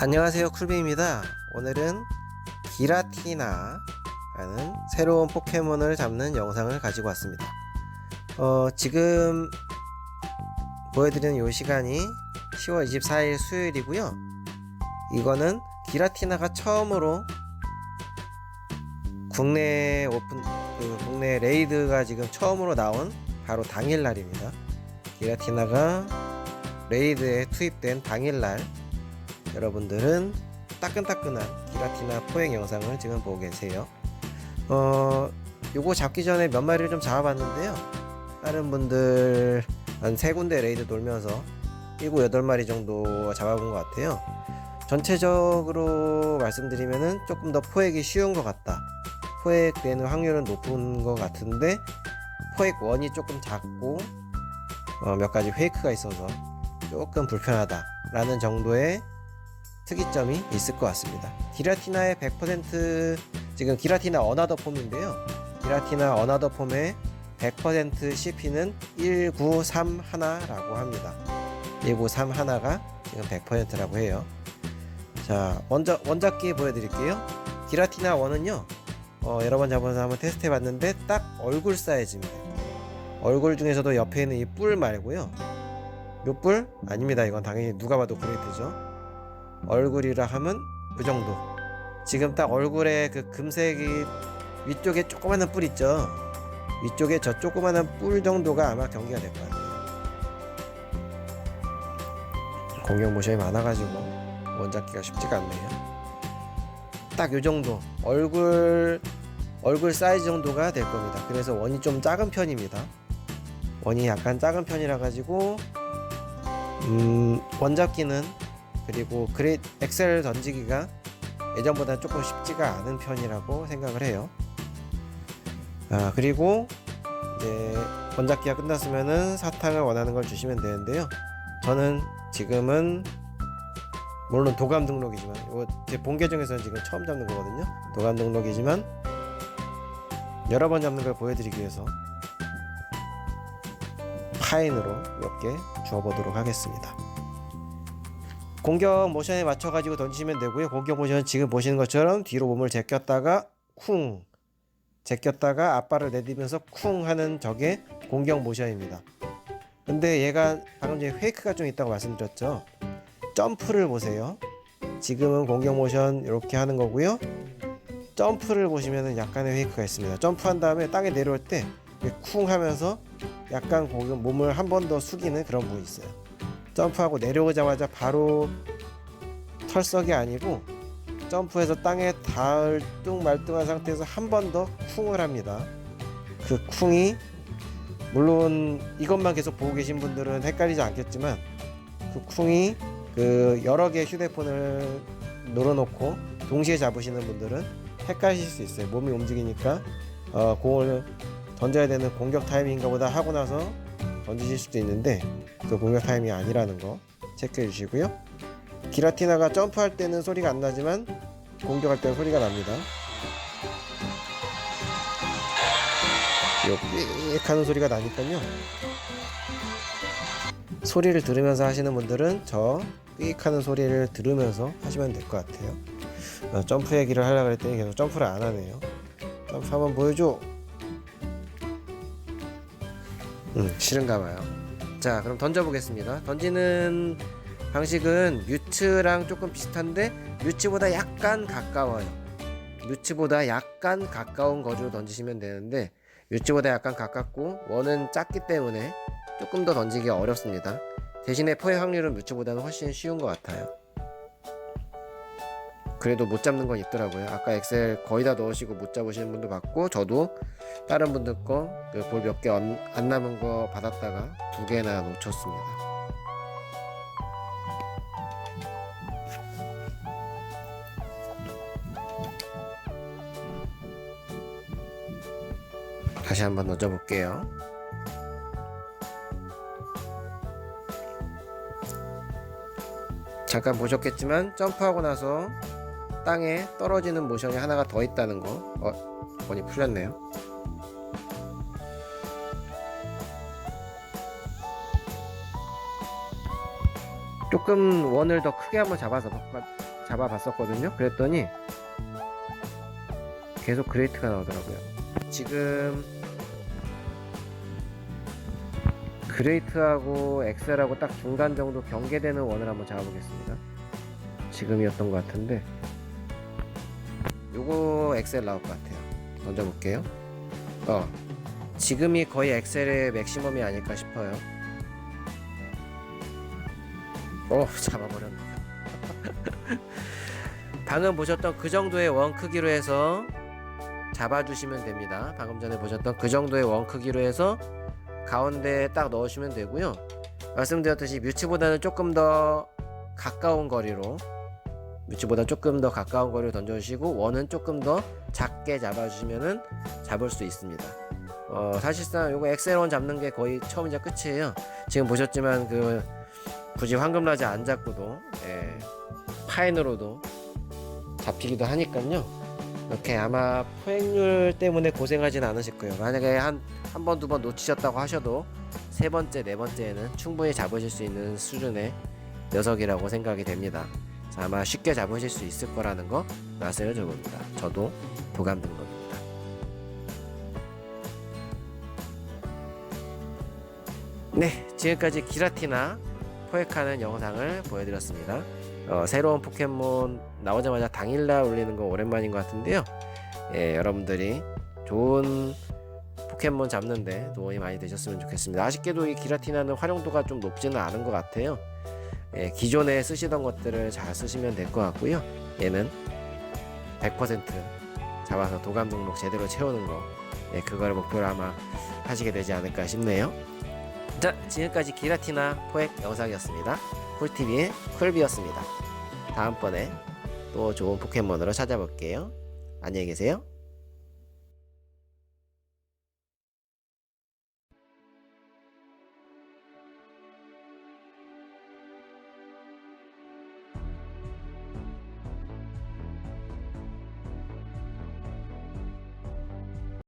안녕하세요 쿨비입니다. 오늘은 기라티나 라는 새로운 포켓몬을 잡는 영상을 가지고 왔습니다. 어, 지금 보여드리는 이 시간이 10월 24일 수요일이고요. 이거는 기라티나가 처음으로 국내 오픈 그 국내 레이드가 지금 처음으로 나온 바로 당일날입니다. 기라티나가 레이드에 투입된 당일날 여러분들은 따끈따끈한 기라티나 포획 영상을 지금 보고 계세요. 어, 요거 잡기 전에 몇 마리를 좀 잡아봤는데요. 다른 분들 한 세 군데 레이드 돌면서 7, 8마리 정도 잡아본 것 같아요. 전체적으로 말씀드리면은 조금 더 포획이 쉬운 것 같다. 포획되는 확률은 높은 것 같은데 포획 원이 조금 작고 어, 몇 가지 페이크가 있어서 조금 불편하다라는 정도의 특이점이 있을 것 같습니다. 기라티나의 100% 지금 기라티나 어나더 폼인데요. 기라티나 어나더 폼의 100% CP는 1931라고 합니다. 1931가 지금 100%라고 해요. 자, 먼저 원작기 보여드릴게요. 기라티나 1은요, 어, 여러 번 잡아서 한번 테스트 해봤는데 딱 얼굴 사이즈입니다. 얼굴 중에서도 옆에 있는 이 뿔 말고요. 요 뿔? 아닙니다. 이건 당연히 누가 봐도 그레이트죠. 얼굴이라 하면 그 정도. 지금 딱 얼굴에 그 금색이 위쪽에 조그마한 뿔 있죠. 위쪽에 저 조그마한 뿔 정도가 아마 경기가 될것 같아요. 공격 모션이 많아가지고 원잡기가 쉽지가 않네요. 딱요 정도 얼굴 얼굴 사이즈 정도가 될 겁니다. 그래서 원이 좀 작은 편입니다. 원이 약간 작은 편이라 가지고 음, 원잡기는 그리고 그레 엑셀 던지기가 예전보다 조금 쉽지가 않은 편이라고 생각을 해요. 아 그리고 이제 원잡기가 끝났으면은 사탕을 원하는 걸 주시면 되는데요. 저는 지금은 물론 도감 등록이지만 이거 제 본 계정에서는 지금 처음 잡는 거거든요. 도감 등록이지만 여러 번 잡는 걸 보여드리기 위해서 파인으로 몇 개 주워보도록 하겠습니다. 공격 모션에 맞춰 가지고 던지시면 되고요. 공격 모션은 지금 보시는 것처럼 뒤로 몸을 제꼈다가 쿵 제꼈다가 앞발을 내디면서 쿵 하는 저게 공격 모션입니다. 근데 얘가 방금 전에 페이크가 좀 있다고 말씀드렸죠. 점프를 보세요. 지금은 공격 모션 이렇게 하는 거고요. 점프를 보시면은 약간의 페이크가 있습니다. 점프한 다음에 땅에 내려올 때 쿵 하면서 약간 공격 몸을 한 번 더 숙이는 그런 부분이 있어요. 점프하고 내려오자마자 바로 털썩이 아니고 점프해서 땅에 닿을 뚱말뚱한 상태에서 한 번 더 쿵을 합니다. 그 쿵이 물론 이것만 계속 보고 계신 분들은 헷갈리지 않겠지만 그 쿵이 그 여러 개 휴대폰을 놀아놓고 동시에 잡으시는 분들은 헷갈리실 수 있어요. 몸이 움직이니까 어, 공을 던져야 되는 공격 타이밍인가 보다 하고 나서 던지실 수도 있는데 그 공격 타이밍이 아니라는 거 체크해 주시고요. 기라티나가 점프할 때는 소리가 안 나지만 공격할 때는 소리가 납니다. 요삑 하는 소리가 나니까요. 소리를 들으면서 하시는 분들은 저삑 하는 소리를 들으면서 하시면 될 것 같아요. 어, 점프 얘기를 하려고 그랬더니 계속 점프를 안 하네요. 점프 한번 보여줘. 음, 싫은가 봐요. 자, 그럼 던져보겠습니다. 던지는 방식은 뮤츠랑 조금 비슷한데 뮤츠보다 약간 가까워요. 뮤츠보다 약간 가까운 거리로 던지시면 되는데 뮤츠보다 약간 가깝고 원은 작기 때문에 조금 더 던지기 어렵습니다. 대신에 포획 확률은 뮤츠보다는 훨씬 쉬운 것 같아요. 그래도 못 잡는 건 있더라고요. 아까 엑셀 거의 다 넣으시고 못 잡으시는 분도 봤고 저도 다른 분들 거 볼 몇 개 안 남은 거 받았다가 두 개나 놓쳤습니다. 다시 한번 넣어 볼게요. 잠깐 보셨겠지만 점프하고 나서 땅에 떨어지는 모션이 하나가 더 있다는 거. 어, 원이 풀렸네요. 조금 원을 더 크게 한번 잡아서 잡아봤었거든요. 그랬더니 계속 그레이트가 나오더라고요. 지금 그레이트하고 엑셀하고 딱 중간 정도 경계되는 원을 한번 잡아보겠습니다. 지금이었던 것 같은데 요거 엑셀 나올 것 같아요. 던져볼게요. 어 지금이 거의 엑셀의 맥시멈이 아닐까 싶어요. 오 잡아버렸네. 방금 보셨던 그 정도의 원 크기로 해서 잡아주시면 됩니다. 방금 전에 보셨던 그 정도의 원 크기로 해서 가운데에 딱 넣으시면 되고요. 말씀드렸듯이 뮤치보다는 조금 더 가까운 거리로 뮤치보다 조금 더 가까운 거리로 던져주시고 원은 조금 더 작게 잡아주시면은 잡을 수 있습니다. 어, 사실상 요거 엑셀원 잡는 게 거의 처음이자 끝이에요. 지금 보셨지만 그 굳이 황금라지 안 잡고도 예, 파인으로도 잡히기도 하니까요. 이렇게 아마 포획률 때문에 고생하진 않으실 거예요. 만약에 한 한 번 두 번 놓치셨다고 하셔도 세 번째 네 번째에는 충분히 잡으실 수 있는 수준의 녀석이라고 생각이 됩니다. 자, 아마 쉽게 잡으실 수 있을 거라는 거 말씀을 드립니다. 저도 도감 등록입니다. 네, 지금까지 기라티나 포획하는 영상을 보여드렸습니다. 어, 새로운 포켓몬 나오자마자 당일날 올리는 거 오랜만인 것 같은데요. 예, 여러분들이 좋은 포켓몬 잡는데 도움이 많이 되셨으면 좋겠습니다. 아쉽게도 이 기라티나는 활용도가 좀 높지는 않은 것 같아요. 예, 기존에 쓰시던 것들을 잘 쓰시면 될 것 같고요. 얘는 100% 잡아서 도감 등록 제대로 채우는 거, 예, 그거를 목표로 아마 하시게 되지 않을까 싶네요. 자, 지금까지 기라티나 포획 영상이었습니다. 쿨TV의 쿨비였습니다. 다음번에 또 좋은 포켓몬으로 찾아볼게요. 안녕히 계세요.